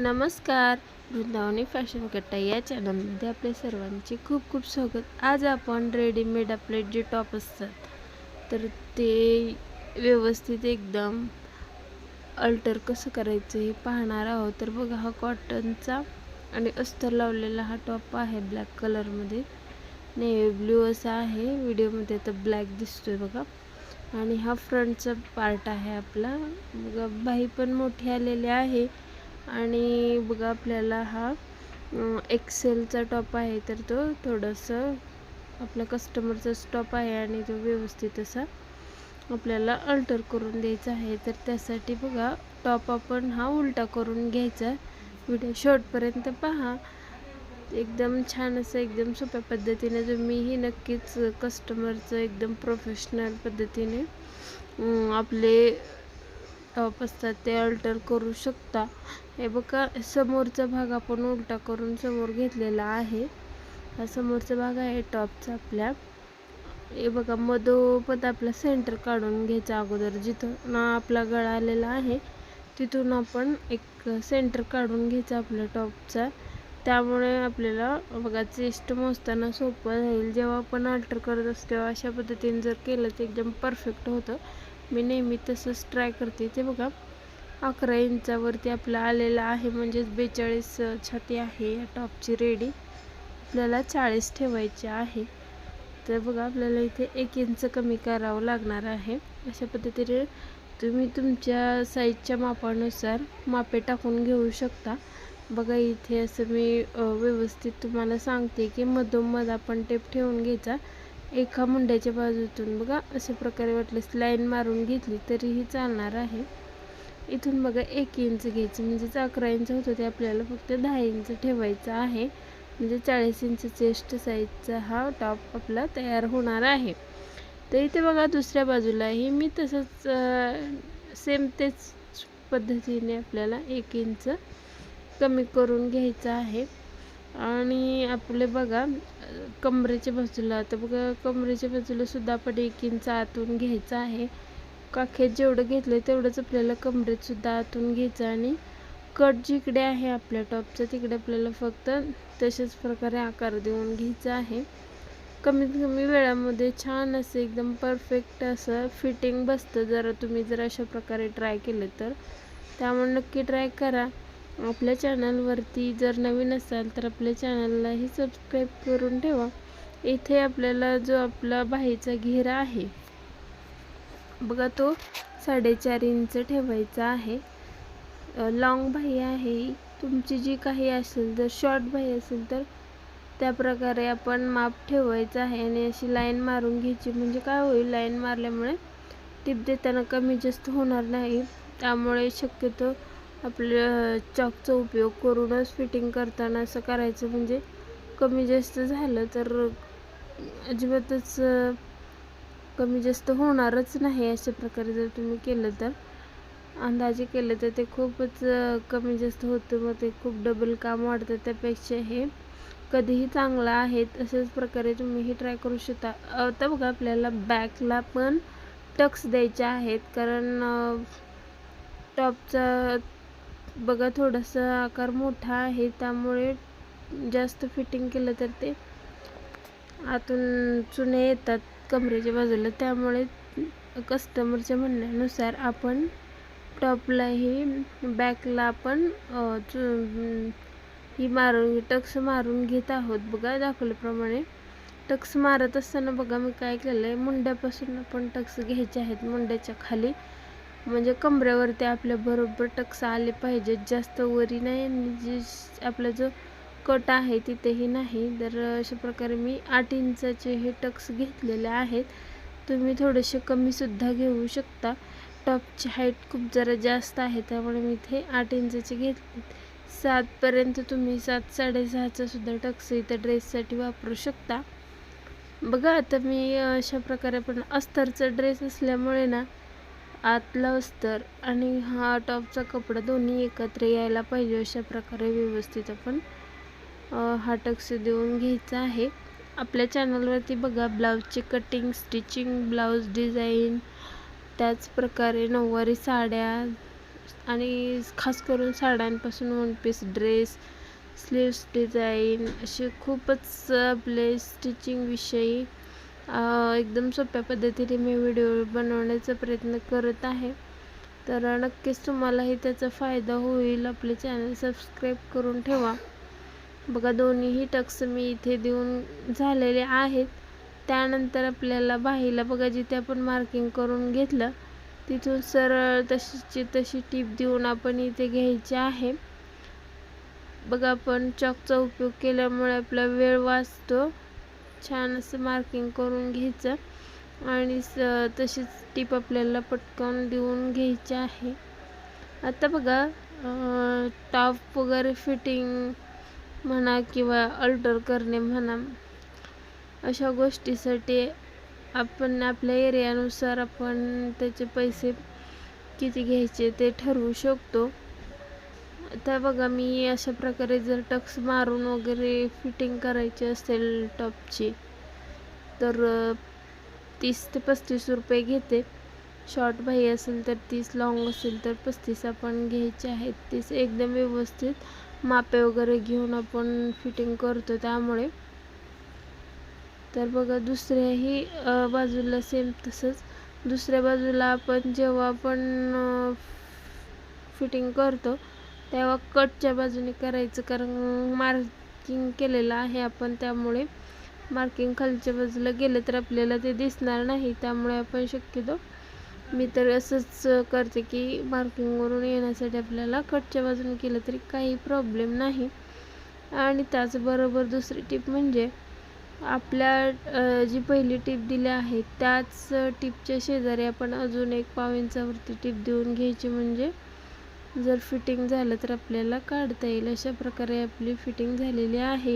नमस्कार वृंदावनी फॅशन कट्टा या चॅनलमध्ये आपले सर्वांचे खूप खूप स्वागत. आज आपण रेडीमेड आपले जे टॉप असतात तर ते व्यवस्थित एकदम अल्टर कसं करायचं हे पाहणार आहोत. तर बघा हा कॉटनचा आणि अस्तर लावलेला हा टॉप आहे ब्लॅक कलरमध्ये. नेव्ही ब्ल्यू असा आहे व्हिडिओमध्ये तर ब्लॅक दिसतोय बघा. आणि हा फ्रंटचा पार्ट आहे आपला. बघा बाही पण मोठी आलेली आहे. आणि बघा आपल्याला हा एक्सेलचा टॉप आहे तर तो थोडंसं आपल्या कस्टमरचा स्टॉप आहे आणि तो व्यवस्थित असा आपल्याला अल्टर करून द्यायचा आहे. तर त्यासाठी बघा टॉप आपण हा उलटा करून घ्यायचा. व्हिडिओ शॉर्टपर्यंत पहा. एकदम छान असं एकदम सोप्या पद्धतीने तुम्हीही नक्कीच कस्टमरचं एकदम प्रोफेशनल पद्धतीने आपले टॉप असतात ते अल्टर करू शकता. हे बघा समोरचा भाग आपण उलटा करून समोर घेतलेला आहे. हा समोरचा भाग आहे टॉपचा आपल्या. हे बघा मधोपद आपला सेंटर काढून घ्यायचा अगोदर. जिथं ना आपला गळा आलेला आहे तिथून आपण एक सेंटर काढून घ्यायचा आपल्या टॉपचा त्यामुळे आपल्याला बघा चेस्ट मोजताना सोपं जाईल. जेव्हा आपण अल्टर करत असतो तेव्हा अशा पद्धतीने जर केलं तर एकदम परफेक्ट होतं. मी नेहमी तसंच ट्राय करते. ते बघा अकरा इंचावरती आपला आलेला आहे म्हणजेच बेचाळीस छाती आहे या टॉपची रेडी आपल्याला चाळीस ठेवायची आहे. तर बघा आपल्याला इथे एक इंच कमी करावं लागणार आहे. अशा पद्धतीने तुम्ही तुमच्या साईजच्या मापानुसार मापे टाकून घेऊ शकता. बघा इथे असं मी व्यवस्थित तुम्हाला सांगते की मधोमध आपण टेप ठेवून घ्यायचा. एका मुंड्याच्या बाजूतून बघा अशा प्रकारे वाटल्यास लाईन मारून घेतली तरीही चालणार आहे. इथून बघा एक इंच घ्यायचं म्हणजेच अकरा इंच होतं ते आपल्याला फक्त दहा इंच ठेवायचं आहे. म्हणजे चाळीस इंच चेस्ट साईजचा हा टॉप आपला तयार होणार आहे. तर इथे बघा दुसऱ्या बाजूलाही मी तसंच सेम तेच पद्धतीने आपल्याला एक इंच कमी करून घ्यायचं आहे. आणि आपले बघा कमरेच्या बाजूला तर बघा कमरेच्या बाजूला सुद्धा आपण एक इंच आतून घ्यायचं आहे. काखेत जेवढं घेतलं तेवढंच आपल्याला कमरेत सुद्धा आतून घ्यायचं आणि कट जिकडे आहे आपल्या टॉपचं तिकडे आपल्याला फक्त तशाच प्रकारे आकार देऊन घ्यायचा आहे. कमीत कमी वेळामध्ये छान असं एकदम परफेक्ट असं फिटिंग बसतं. जरा तुम्ही जर अशा प्रकारे ट्राय केलं तर त्यामुळे नक्की ट्राय करा. आपल्या चॅनलवरती जर नवीन असाल तर आपल्या चॅनललाही सबस्क्राईब करून ठेवा. इथे आपल्याला जो आपला बाहीचा घेरा आहे बघा तो साडेचार इंच ठेवायचा आहे. लाँग बाही आहे. तुमची जी काही असेल जर शॉर्ट बाही असेल तर त्या प्रकारे आपण माप ठेवायचं आहे आणि अशी लाईन मारून घ्यायची. म्हणजे काय होईल लाईन मारल्यामुळे टिप देताना कमी जास्त होणार नाही. त्यामुळे शक्यतो आपल्या चॉकचा उपयोग करूनच फिटिंग करताना असं करायचं म्हणजे कमी जास्त झालं तर अजिबातच कमी जास्त होणारच नाही अशा प्रकारे जर तुम्ही केलं तर. अंदाजे केलं तर ते खूपच कमी जास्त होतं. मग ते खूप डबल काम वाढतं. त्यापेक्षा हे कधीही चांगलं आहे तशाच प्रकारे तुम्हीही ट्राय करू शकता. आता बघा आपल्याला बॅकला पण टक्स द्यायचे आहेत. कारण टॉपचा बघा थोडासा आकार मोठा आहे त्यामुळे जास्त फिटिंग केलं तर ते आतून चुने येतात कमरेच्या बाजूला. त्यामुळे कस्टमरच्या म्हणण्यानुसार आपण टॉपलाही बॅकला आपण ही मारून टक्स मारून घेत आहोत. बघा दाखवल्याप्रमाणे टक्स मारत असताना बघा मी काय केलं आहे मुंड्यापासून आपण टक्स घ्यायचे आहेत मुंड्याच्या खाली. म्हणजे कमरेवरती आपल्या बरोबर टक्स आले पाहिजेत. जास्त वरी नाही आणि जे आपला जो कट आहे तिथेही नाही. तर अशा प्रकारे मी आठ इंचाचे हे टक्स घेतलेले आहेत. तुम्ही थोडेसे कमीसुद्धा घेऊ शकता. टॉपची हाईट खूप जरा जास्त आहे त्यामुळे मी इथे आठ इंचाचे घेतले सातपर्यंत तुम्ही सात साडेसहाचा सुद्धा टक्स इथं ड्रेससाठी वापरू शकता. बघा आता मी अशा प्रकारे पण अस्तरचा ड्रेस असल्यामुळे ना आतला अस्तर आणि हा टॉपचा कपडा दोन्ही एकत्र यायला पाहिजे अशा प्रकारे व्यवस्थित आपण हा टक्स देऊन घ्यायचा आहे. आपल्या चॅनलवरती बघा ब्लाऊजची कटिंग स्टिचिंग ब्लाऊज डिझाईन त्याच प्रकारे नऊवारी साड्या आणि खास करून साड्यांपासून one piece dress sleeves design असे खूपच आपले स्टिचिंगविषयी एकदम सोप्या पद्धतीने मी व्हिडिओ बनवण्याचा प्रयत्न करत आहे. तर नक्कीच तुम्हालाही त्याचा फायदा होईल. आपले चॅनल सबस्क्राईब करून ठेवा. बघा दोन्हीही टक्स मी इथे देऊन झालेले आहेत. त्यानंतर आपल्याला बाहीला बघा जिथे आपण मार्किंग करून घेतलं तिथून सरळ तशीची तशी टीप देऊन आपण इथे घ्यायची आहे. बघा आपण चॉकचा उपयोग केल्यामुळे आपला वेळ वाचतो. छान असं मार्किंग करून घ्यायचं. आणि स तशीच टीप आपल्याला पटकन देऊन घ्यायची आहे. आता बघा टॉप वगैरे फिटिंग म्हणा किंवा अल्टर करणे म्हणा अशा गोष्टीसाठी आपण आपल्या एरियानुसार आपण त्याचे पैसे किती घ्यायचे ते ठरवू शकतो. तर बघा मी अशा प्रकारे जर टक्स मारून वगैरे फिटिंग करायची असेल टॉपची तर तीस ते पस्तीस रुपये घेते. शॉर्ट भाई असेल तर तीस लॉंग असेल तर पस्तीस आपण घ्यायचे आहेत. तीस एकदम व्यवस्थित मापे वगैरे घेऊन आपण फिटिंग करतो त्यामुळे. तर बघा दुसऱ्याही बाजूला सेम तसंच. दुसऱ्या बाजूला आपण जेव्हा आपण फिटिंग करतो तेव्हा कटच्या बाजूने करायचं कारण मार्किंग केलेलं आहे आपण त्यामुळे मार्किंग खालच्या बाजूला गेलं तर आपल्याला ते दिसणार नाही त्यामुळे आपण शक्यतो मी तर असंच करते की मार्किंगवरून येण्यासाठी आपल्याला कटच्या बाजूने केलं तरी काही प्रॉब्लेम नाही. आणि त्याचबरोबर दुसरी टीप म्हणजे आपल्या जी पहिली टीप दिली आहे त्याच टीपच्या शेजारी आपण अजून एक पाव इंचावरती टीप देऊन घ्यायची म्हणजे जर फिटिंग झालं तर आपल्याला काढता येईल. अशा प्रकारे आपली फिटिंग झालेली आहे.